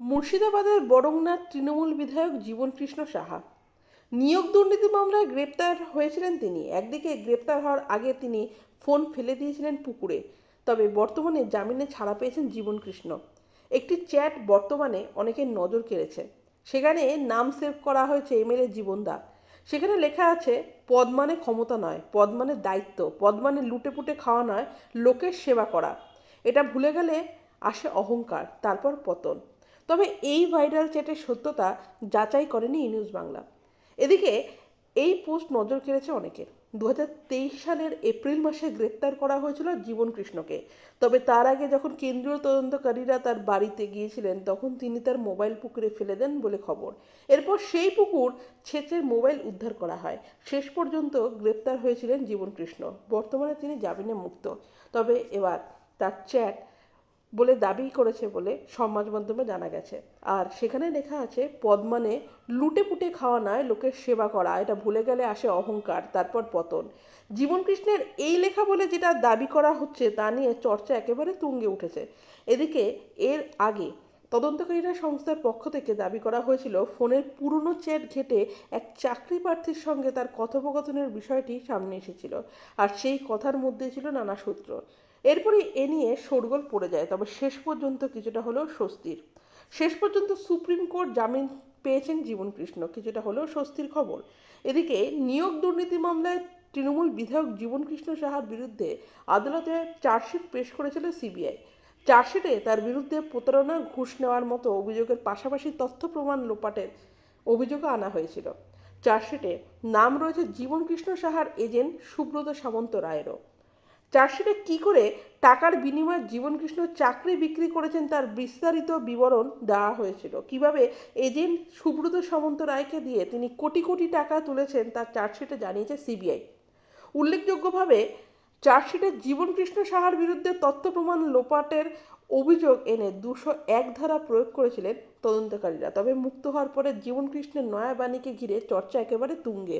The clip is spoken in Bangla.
মুর্শিদাবাদের বরংনাথ তৃণমূল বিধায়ক জীবনকৃষ্ণ সাহা। নিয়োগ দুর্নীতি মামলায় গ্রেপ্তার হয়েছিলেন তিনি। একদিকে গ্রেপ্তার হওয়ার আগে তিনি ফোন ফেলে দিয়েছিলেন পুকুরে, তবে বর্তমানে জামিনে ছাড়া পেয়েছেন জীবনকৃষ্ণ। একটি চ্যাট বর্তমানে অনেকের নজর কেড়েছে। সেখানে নাম সেভ করা হয়েছে এমএলএ জীবনদা সেখানে লেখা আছে, পদ মানে ক্ষমতা নয়, পদ মানে দায়িত্ব, পদ মানে লুটে পুটে খাওয়া নয়, লোকের সেবা করা। এটা ভুলে গেলে আসে অহংকার, তারপর পতন। তবে এই ভাইরাল চ্যাটের সত্যতা যাচাই করেনি ই নিউজ বাংলা। এদিকে এই পোস্ট নজর কেড়েছে অনেকের। দু হাজার তেইশ সালের এপ্রিল মাসে গ্রেপ্তার করা হয়েছিল জীবন কৃষ্ণকে। তবে তার আগে যখন কেন্দ্রীয় তদন্তকারীরা তার বাড়িতে গিয়েছিলেন, তখন তিনি তার মোবাইল পুকুরে ফেলে দেন বলে খবর। এরপর সেই পুকুর ছেঁচে মোবাইল উদ্ধার করা হয়। শেষ পর্যন্ত গ্রেপ্তার হয়েছিলেন জীবন কৃষ্ণ। বর্তমানে তিনি জামিনে মুক্ত। তবে এবার তার চ্যাট বলে দাবি করেছে বলে সমাজ মাধ্যমে জানা গেছে। আর সেখানে লেখা আছে, পদ মানে লুটে পুটে খাওয়া নয়, লোকের সেবা করা। এটা ভুলে গেলে আসে অহংকার, তারপর পতন। জীবন কৃষ্ণের এই লেখা বলে যেটা দাবি করা হচ্ছে, তা নিয়ে চর্চা একেবারে তুঙ্গে উঠেছে। এদিকে এর আগে তদন্তকারীরা সংস্থার পক্ষ থেকে দাবি করা হয়েছিল, ফোনের পুরনো চ্যাট ঘেটে এক চাকরি প্রার্থীর সঙ্গে তার কথোপকথনের বিষয়টি সামনে এসেছিল আর সেই কথার মধ্যে ছিল নানা সূত্র। এরপরই এ নিয়ে শোরগোল পড়ে যায়, তবে শেষ পর্যন্ত কিছুটা হলেও স্বস্তির। শেষ পর্যন্ত সুপ্রিম কোর্ট জামিন পেয়েছেন জীবনকৃষ্ণ কিছুটা হলেও স্বস্তির খবর। এদিকে নিয়োগ দুর্নীতি মামলায় তৃণমূল বিধায়ক জীবনকৃষ্ণ সাহার বিরুদ্ধে আদালতে চার্জশিট পেশ করেছিল সিবিআই। চার্জশিটে তার বিরুদ্ধে প্রতারণা, ঘুষ নেওয়ার মতো অভিযোগের পাশাপাশি তথ্য প্রমাণ লোপাটের অভিযোগও আনা হয়েছিল। চার্জশিটে নাম রয়েছে জীবনকৃষ্ণ সাহার এজেন্ট সুব্রত সামন্ত রায়েরও। চার্জশিটে কি করে টাকার বিনিময়ে জীবনকৃষ্ণ চাকরি বিক্রি করেছেন তার বিস্তারিত বিবরণ দেওয়া হয়েছিল। কীভাবে এজেন্ট সুব্রত সামন্ত রায়কে দিয়ে তিনি কোটি কোটি টাকা তুলেছেন তার চার্জশিটে জানিয়েছে সিবিআই। উল্লেখযোগ্যভাবে চার্জশিটে জীবনকৃষ্ণ সাহার বিরুদ্ধে তথ্য প্রমাণ লোপাটের অভিযোগ এনে দুশো এক ধারা প্রয়োগ করেছিলেন তদন্তকারীরা। তবে মুক্ত হওয়ার পরে জীবনকৃষ্ণের নয়া বাণীকে ঘিরে চর্চা একেবারে তুঙ্গে।